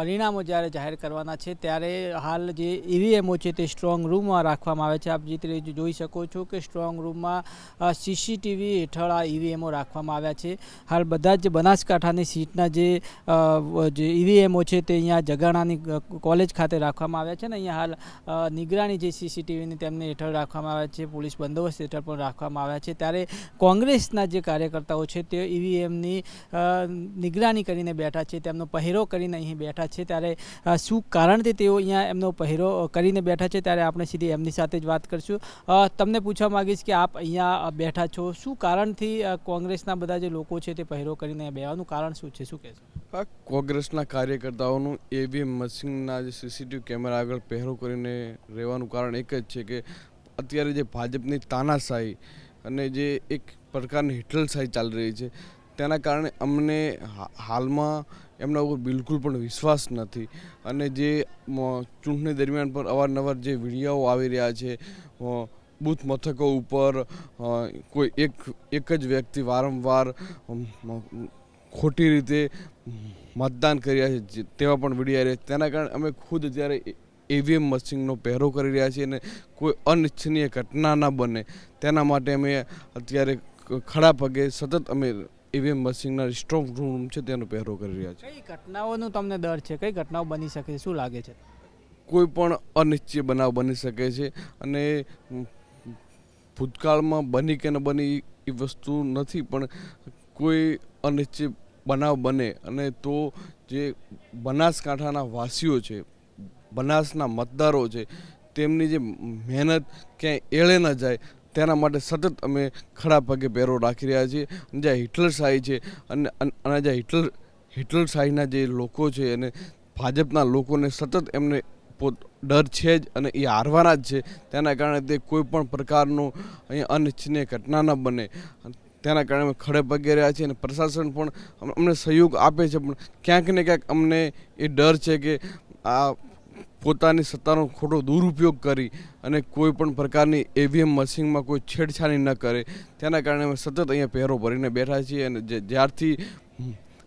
પરિણામો જ્યારે જાહેર કરવાના છે, ત્યારે હાલ જે ઈવીએમઓ છે તે સ્ટ્રોંગ રૂમમાં રાખવામાં આવે છે. આપ જે રીતે જોઈ શકો છો કે સ્ટ્રોંગ રૂમમાં સીસીટીવી હેઠળ આ ઈવીએમઓ રાખવામાં આવ્યા છે. હાલ બધા જ બનાસકાંઠાની સીટના જે ઈવીએમઓ છે તે અહીંયા જગાણાની કોલેજ ખાતે રાખવામાં આવ્યા છે ને અહીંયા હાલ નિગરાણી જે સીસીટીવીની તેમને હેઠળ રાખવામાં આવ્યા છે, પોલીસ બંદોબસ્ત હેઠળ પણ રાખવામાં આવ્યા છે. ત્યારે કોંગ્રેસના જે કાર્યકર્તાઓ છે તે ઈવીએમની નિગરાની કરીને બેઠા છે. તેમનો પહેરો કરીને અહીં બેઠા છે ત્યારે શું કારણથી તેઓ અહીંયા એમનો પહેરો કરીને બેઠા છે ત્યારે આપણે સીધી એમની સાથે જ વાત કરીશું. તમને પૂછવા માગીશ કે આપ અહીંયા બેઠા છો, શું કારણથી કોંગ્રેસના બધા જે લોકો છે તે પહેરો કરીને બેવાનું કારણ શું છે, શું કહેશો? કોંગ્રેસના કાર્યકર્તાઓનું એવીએમ મશીનના જે સીસીટીવી કેમેરા આગળ પહેરો કરીને રહેવાનું કારણ એક જ છે કે, અત્યારે જે ભાજપની તાનાશાહી અને જે એક પ્રકારની હિટલશાહી ચાલી રહી છે, તેના કારણે અમને હાલમાં એમના ઉપર બિલકુલ પણ વિશ્વાસ નથી અને જે ચૂંટણી દરમિયાન પર અવારનવાર જે વિડીયાઓ આવી રહ્યા છે બૂથ મથકો ઉપર કોઈ એક એક જ વ્યક્તિ વારંવાર ખોટી રીતે મતદાન કર્યા છે તેવા પણ વિડીયા રહ્યા છે. તેના કારણે અમે ખુદ અત્યારે ઈવીએમ મશીનનો પહેરો કરી રહ્યા છીએ અને કોઈ અનિચ્છનીય ઘટના ના બને, તેના માટે અમે અત્યારે ખડા પગે સતત અમે ઈવીએમ મશીનના સ્ટ્રોંગ રૂમ છે તેનો પહેરો કરી રહ્યા છે. કઈ ઘટનાઓનું તમને ડર છે? કઈ ઘટનાઓ બની શકે છે? શું લાગે છે? કોઈ પણ અનિશ્ચિત બનાવ બની શકે છે અને ભૂતકાળમાં બની કે ન બની એ વસ્તુ નથી પણ કોઈ અનિશ્ચિત બનાવ બને અને તો જે બનાસકાંઠાના વાસીઓ છે બનાસના મતદારો છે તેમની જે મહેનત ક્યાંય એળે ન જાય તેના માટે સતત અમે ખડા પગે પહેરો રાખી રહ્યા છીએ. અને હિટલર શાહી છે અને અને જે હિટલર હિટલર શાહીના જે લોકો છે અને ભાજપના લોકોને સતત એમને પોત, ડર છે જ અને એ હારવાના જ છે. તેના કારણે તે કોઈ પણ પ્રકારનું અહીંયા અનિચ્છનીય ઘટના ન બને. તેના કારણે અમે ખડે પગે રહ્યા છીએ અને પ્રશાસન પણ અમને સહયોગ આપે છે, પણ ક્યાંક ને ક્યાંક અમને એ ડર છે કે આ પોતાની સત્તાનો ખોટો દુરુપયોગ કરી અને કોઈ પણ પ્રકારની એવીએમ મશીનમાં કોઈ છેડછાણી ન કરે. તેના કારણે અમે સતત અહીંયા પહેરો ભરીને બેઠા છીએ અને જ્યારથી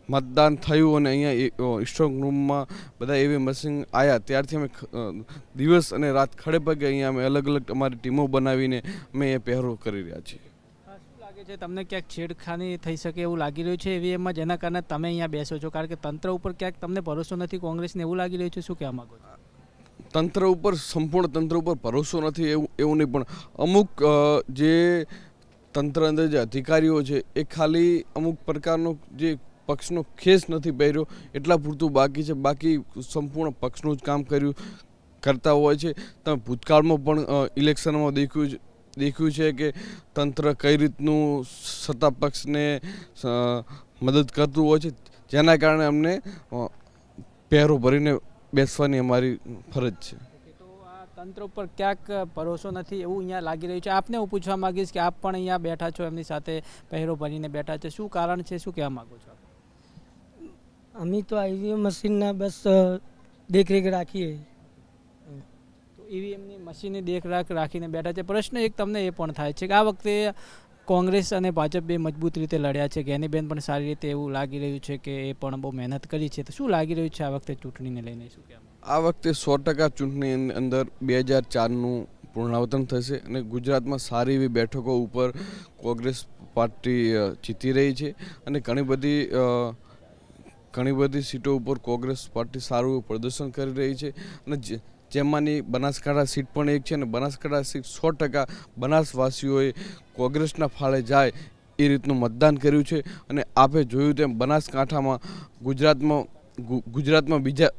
મતદાન થયું અને અહીંયા સ્ટ્રોંગ રૂમમાં બધા એવી મશીન આવ્યા ત્યારથી અમે દિવસ અને રાત ખડે પગે અહીંયા અમે અલગ અલગ અમારી ટીમો બનાવીને અમે એ પહેરો કરી રહ્યા છીએ. લાગે છે તમને ક્યાંક છેડખાની થઈ શકે એવું લાગી રહ્યું છે એવી એમમાં જેના કારણે તમે અહીંયા બેસો છો. કારણ કે તંત્ર ઉપર ક્યાંક તમને ભરોસો નથી, કોંગ્રેસને એવું લાગી રહ્યું છે. શું કહેવા માગો છો? તંત્ર ઉપર, સંપૂર્ણ તંત્ર ઉપર ભરોસો નથી એવું એવું નહીં, પણ અમુક જે તંત્ર અંદર જે અધિકારીઓ છે, એ ખાલી અમુક પ્રકારનો જે પક્ષનો ખેસ નથી પહેર્યો, એટલા પૂરતું બાકી છે. બાકી સંપૂર્ણ પક્ષનું જ કામ કર્યું, કરતા હોય છે. તમે ભૂતકાળમાં પણ ઇલેક્શનમાં દેખ્યું દેખ્યું છે કે તંત્ર કઈ રીતનું સત્તા પક્ષને મદદ કરતું હોય છે. જેના કારણે અમને પહેરો ભરીને બેસવાની અમારી ફરજ છે. તો આ તંત્ર ઉપર ક્યાંક ભરોસો નથી એવું અહીંયા લાગી રહ્યું છે. આપને હું પૂછવા માંગીશ કે આપ પણ અહીંયા બેઠા છો એમની સાથે પહેરો ભરીને બેઠા છે. શું કારણ છે? શું કહેવા માંગો છો અમે તો ઈવીએમ મશીનના બસ દેખરેખ રાખીએ. તો ઈવીએમની મશીનની દેખરેખ રાખીને બેઠા છે. પ્રશ્ન એક તમને એ પણ થાય છે કે આ વખતે કોંગ્રેસ અને ભાજપ બે મજબૂત રીતે લડ્યા છે. ગેનીબેન પણ સારી રીતે એવું લાગી રહ્યું છે કે એ પણ બહુ મહેનત કરી છે. તો શું લાગી રહ્યું છે આ વખતે ચૂંટણીને લઈને? શું આ વખતે સો ટકા ચૂંટણીની અંદર બે હજાર ચારનું પુનરાવર્તન થશે અને ગુજરાતમાં સારી એવી બેઠકો ઉપર કોંગ્રેસ પાર્ટી જીતી રહી છે. અને ઘણી બધી ઘણી બધી સીટો ઉપર કોંગ્રેસ પાર્ટી સારું પ્રદર્શન કરી રહી છે. અને જેમાંની બનાસકાંઠા સીટ પણ એક છે અને બનાસકાંઠા સીટ સો ટકા બનાસવાસીઓએ કોંગ્રેસના ફાળે જાય એ રીતનું મતદાન કર્યું છે અને આપે જોયું તેમ બનાસકાંઠામાં ગુજરાતમાં ગુજરાતમાં બીજા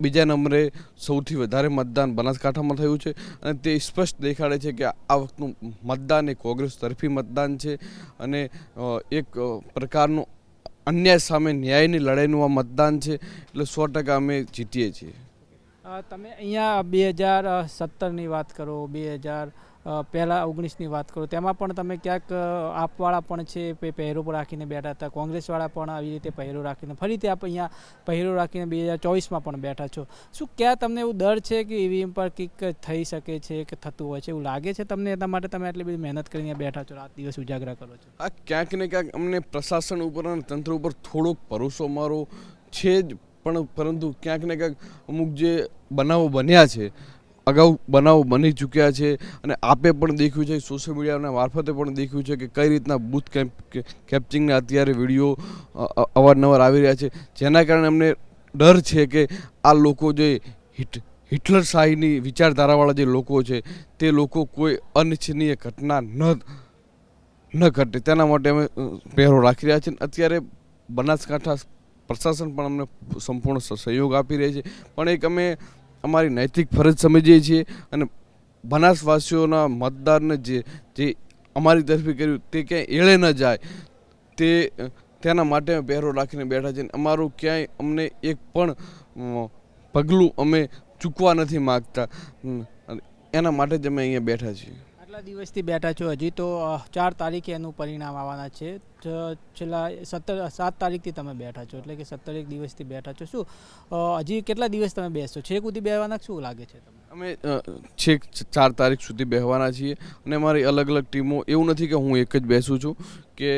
બીજા નંબરે સૌથી વધારે મતદાન બનાસકાંઠામાં થયું છે અને તે સ્પષ્ટ દેખાડે છે કે આ વખતનું મતદાન એ કોંગ્રેસ તરફી મતદાન છે અને એક પ્રકારનું અન્યાય સામે ન્યાયની લડાઈનું આ મતદાન છે એટલે સો ટકા અમે જીતીએ છીએ. તમે અહીંયા બે હજાર સત્તરની વાત કરો, બે હજાર પહેલાં ઓગણીસની વાત કરો, તેમાં પણ તમે ક્યાંક આપવાળા પણ છે પહેરો રાખીને બેઠા હતા, કોંગ્રેસવાળા પણ આવી રીતે પહેરો રાખીને, ફરીથી આપ અહીંયા પહેરો રાખીને બે હજાર ચોવીસમાં પણ બેઠા છો. શું ક્યાં તમને એવું ડર છે કે ઈવીએમ પર કંઈક થઈ શકે છે, કે થતું હોય છે? એવું લાગે છે તમને એના માટે તમે આટલી બધી મહેનત કરીને બેઠા છો, રાત દિવસ ઉજાગરા કરો છો? આ ક્યાંક ને ક્યાંક અમને પ્રશાસન ઉપર અને તંત્ર ઉપર થોડોક ભરોસો મારો છે જ પણ પરંતુ ક્યાંક ને ક્યાંક અમુક જે બનાવો બન્યા છે, અગાઉ બનાવો બની ચૂક્યા છે અને આપે પણ દેખ્યું છે સોશિયલ મીડિયાના મારફતે પણ દેખ્યું છે કે કઈ રીતના બૂથ કેમ્પ કેપ્ચિંગના અત્યારે વીડિયો અવારનવાર આવી રહ્યા છે. જેના કારણે અમને ડર છે કે આ લોકો જે હિટ હિટલર શાહીની વિચારધારાવાળા જે લોકો છે, તે લોકો કોઈ અનિચ્છનીય ઘટના ન ન ઘટે. તેના માટે અમે પહેરો રાખી રહ્યા છીએ અત્યારે બનાસકાંઠા પ્રશાસન પણ અમને સંપૂર્ણ સહયોગ આપી રહી છે. પણ એક અમે અમારી નૈતિક ફરજ સમજીએ છીએ અને બનાસવાસીઓના મતદારને જે જે અમારી તરફે કર્યું તે ક્યાંય એળે ન જાય. તે, તેના માટે અમે પહેરો રાખીને બેઠા અને અમારું ક્યાંય અમને એક પણ પગલું અમે ચૂકવા નથી માગતા. એના માટે જ અમે અહીંયા બેઠા છીએ. આટલા દિવસથી બેઠા છો હજી? તો ચાર તારીખે એનું પરિણામ આવવાના છે. છેલ્લા સત્તર, સાત તારીખથી તમે બેઠા છો, એટલે કે સત્તર એક દિવસથી બેઠા છો. શું હજી કેટલા દિવસ તમે બેસશો? છેક સુધી બેહવાના શું લાગે છે તમને? અમે છેક ચાર તારીખ સુધી બેહવાના છીએ અને અમારી અલગ અલગ ટીમો, એવું નથી કે હું એક જ બેસું છું કે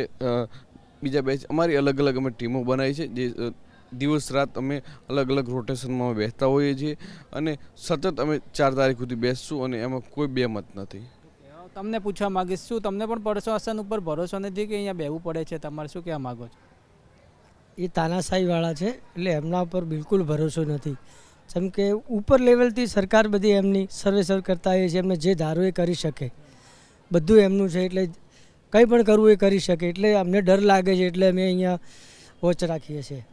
બીજા બેચ અમારી અલગ અલગ અમે ટીમો બનાવી છે, જે દિવસ રાત અમે અલગ અલગ રોટેશનમાં બેસતા હોઈએ છીએ અને સતત અમે ચાર તારીખ સુધી બેસશું અને એમાં કોઈ બે મત નથી. તમને પૂછવા માગીશ શું તમને પણ પ્રશાસન ઉપર ભરોસો નથી કે અહીંયા બેવું પડે છે? તમારે શું કહેવા માગો છો? એ તાનાશાહીવાળા છે એટલે એમના ઉપર બિલકુલ ભરોસો નથી. જેમ કે ઉપર લેવલથી સરકાર બધી એમની સર્વે સર્વ કરતા હોય છે એમને જે ધારો એ કરી શકે. બધું એમનું છે એટલે કંઈ પણ કરવું એ કરી શકે એટલે અમને ડર લાગે છે એટલે અમે અહીંયા વોચ રાખીએ છીએ.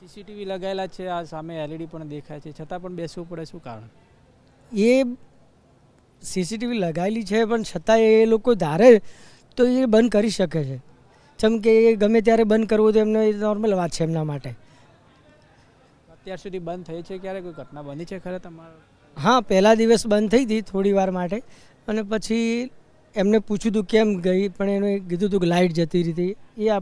સીસીટીવી લગાવેલા છે આ સામે એલઈડી પણ દેખાય છે છતાં પણ બેસવું પડે શું કારણ? એ સીસીટીવી લગાવેલી છે પણ છતાં એ લોકો ધારે તો એ બંધ કરી શકે છે. જેમ કે એ ગમે ત્યારે બંધ કરવું તો એમને નોર્મલ વાત છે એમના માટે. અત્યાર સુધી બંધ થઈ છે ક્યારે? કોઈ ઘટના બની છે ખરે તમારા? હા પહેલા દિવસ બંધ થઈ હતી થોડી વાર માટે. અને પછી એમને પૂછ્યું હતું કેમ ગઈ પણ એને કીધું હતું કે લાઇટ જતી રહી હતી. એ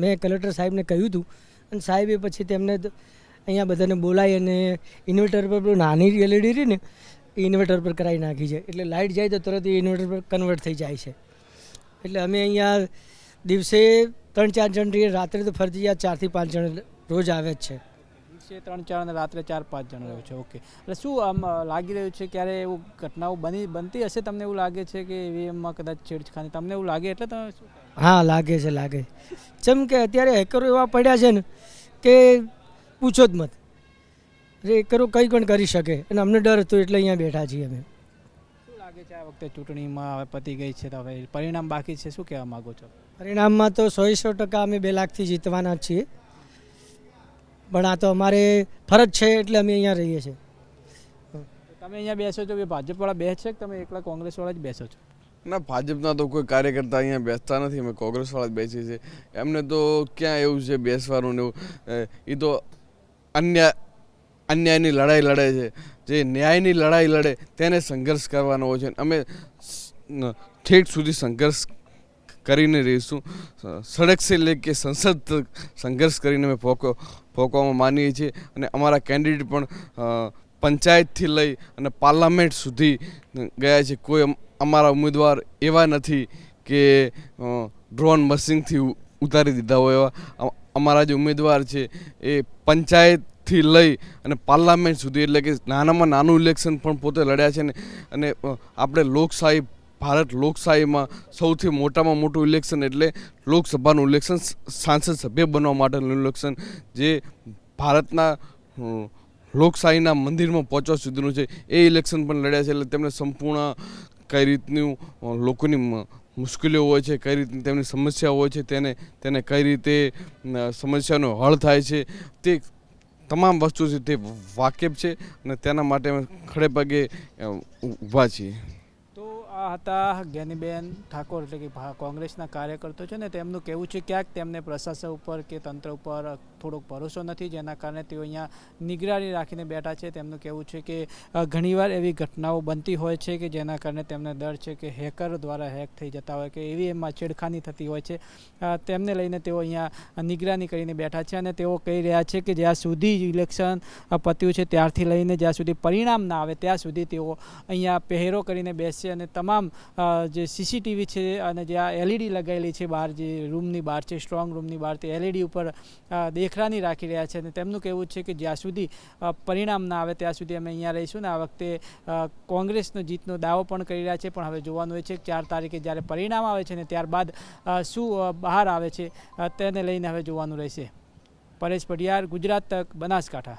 મેં કલેક્ટર સાહેબને કહ્યું હતું અને સાહેબે પછી તેમને અહીંયા બધાને બોલાવી અને ઇન્વર્ટર પર પેલું નાની એલઈડી રહી ને એ ઇન્વર્ટર પર કરાવી નાખી છે. એટલે લાઇટ જાય તો તરત એ ઇન્વર્ટર પર કન્વર્ટ થઈ જાય છે. એટલે અમે અહીંયા દિવસે ત્રણ ચાર જણ રહીએ રાત્રે તો ફરજિયાત ચારથી પાંચ જણ રોજ આવે જ છે. દિવસે ત્રણ ચાર અને રાત્રે ચાર પાંચ જણ રહ્યો છે. ઓકે. એટલે શું આમ લાગી રહ્યું છે ક્યારે એવું ઘટનાઓ બની બનતી હશે તમને એવું લાગે છે કે ઈવીએમમાં કદાચ છેડછાડ તમને એવું લાગે? એટલે તમે હા લાગે છે લાગે જેમ કે અત્યારે હેકરો એવા પડ્યા છે ને કે પૂછો જ મત. એટલે કરો કંઈ પણ કરી શકે. અને અમને ડર હતો એટલે અહીંયા બેઠા છીએ અમે. શું લાગે છે આ વખતે ચૂંટણીમાં હવે પતી ગઈ છે તો હવે પરિણામ બાકી છે? શું કહેવા માંગો છો? પરિણામમાં તો સો સો ટકા અમે બે લાખથી જીતવાના જ છીએ. પણ આ તો અમારે ફરજ છે એટલે અમે અહીંયા રહીએ છીએ. તમે અહીંયા બેસો છો કે ભાજપવાળા બેસે છે કે તમે એકલા કોંગ્રેસવાળા જ બેસો છો? ના ભાજપના તો કોઈ કાર્યકર્તા અહીંયા બેસતા નથી. અમે કોંગ્રેસવાળા જ બેસીએ છીએ. એમને તો ક્યાં એવું છે બેસવાનું ને એવું? એ તો અન્ય અન્યાયની લડાઈ લડે છે. જે ન્યાયની લડાઈ લડે તેને સંઘર્ષ કરવાનો હોય છે. અમે ઠેઠ સુધી સંઘર્ષ કરીને રહીશું. સડક સે લે કે સંસદ સંઘર્ષ કરીને અમે ફોકો ફોકવામાં માનીએ છીએ અને અમારા કેન્ડિડેટ પણ પંચાયતથી લઈ અને પાર્લામેન્ટ સુધી ગયા છે. કોઈ અમારા ઉમેદવાર એવા નથી કે ડ્રોન મશીનથી ઉતારી દીધા હોય એવા. અમારા જે ઉમેદવાર છે એ પંચાયતથી લઈ અને પાર્લામેન્ટ સુધી, એટલે કે નાનામાં નાનું ઇલેક્શન પણ પોતે લડ્યા છે ને, અને આપણે લોકશાહી, ભારત લોકશાહીમાં સૌથી મોટામાં મોટું ઇલેક્શન એટલે લોકસભાનું ઇલેક્શન સાંસદ સભ્ય બનવા માટેનું ઇલેક્શન જે ભારતના લોકશાહીના મંદિરમાં પહોંચવા સુધીનું છે. એ ઇલેક્શન પણ લડ્યા છે, એટલે તેમણે સંપૂર્ણ કઈ રીતનું લોકોની મુશ્કેલીઓ હોય છે, કઈ રીતની તેમની સમસ્યા હોય છે, તેને તેને કઈ રીતે સમસ્યાનો હળ થાય છે, તે તમામ વસ્તુ છે તે વાકેફ છે અને તેના માટે અમે ખડે પગે ઊભા છીએ. તો આ હતા જ્ઞાનીબેન ઠાકોર એટલે કે કોંગ્રેસના કાર્યકર્તો છે ને તેમનું કહેવું છે? ક્યાંક તેમને પ્રશાસન ઉપર કે તંત્ર ઉપર થોડોક ભરોસો નથી, જેના કારણે તેઓ અહીંયા નિગરાની રાખીને બેઠા છે. તેમનું કહેવું છે કે ઘણીવાર એવી ઘટનાઓ બનતી હોય છે કે જેના કારણે તેમને ડર છે કે હેકર દ્વારા હેક થઈ જતા હોય કે એવી એમાં છેડખાની થતી હોય છે. તેમને લઈને તેઓ અહીંયા નિગરાની કરીને બેઠા છે અને તેઓ કહી રહ્યા છે કે જ્યાં સુધી ઇલેક્શન પત્યું છે ત્યારથી લઈને જ્યાં સુધી પરિણામ ના આવે, ત્યાં સુધી તેઓ અહીંયા પહેરો કરીને બેસશે અને તમામ જે સીસીટીવી છે અને જે આ એલઈડી લગાવેલી છે બહાર જે રૂમની બહાર છે, સ્ટ્રોંગ રૂમની બહાર તે એલઈડી ઉપર દેખ દેખરાની રાખી રહ્યા છે અને તેમનું કહેવું છે કે જ્યાં સુધી પરિણામ ના આવે ત્યાં સુધી અમે અહીંયા રહીશું ને આ વખતે કોંગ્રેસનો જીતનો દાવો પણ કરી રહ્યા છે, પણ હવે જોવાનું એ છે કે ચાર તારીખે જ્યારે પરિણામ આવે છે ને ત્યારબાદ શું બહાર આવે છે તેને લઈને હવે જોવાનું રહેશે. પરેશ પઢિયાર ગુજરાત તક, બનાસકાંઠા.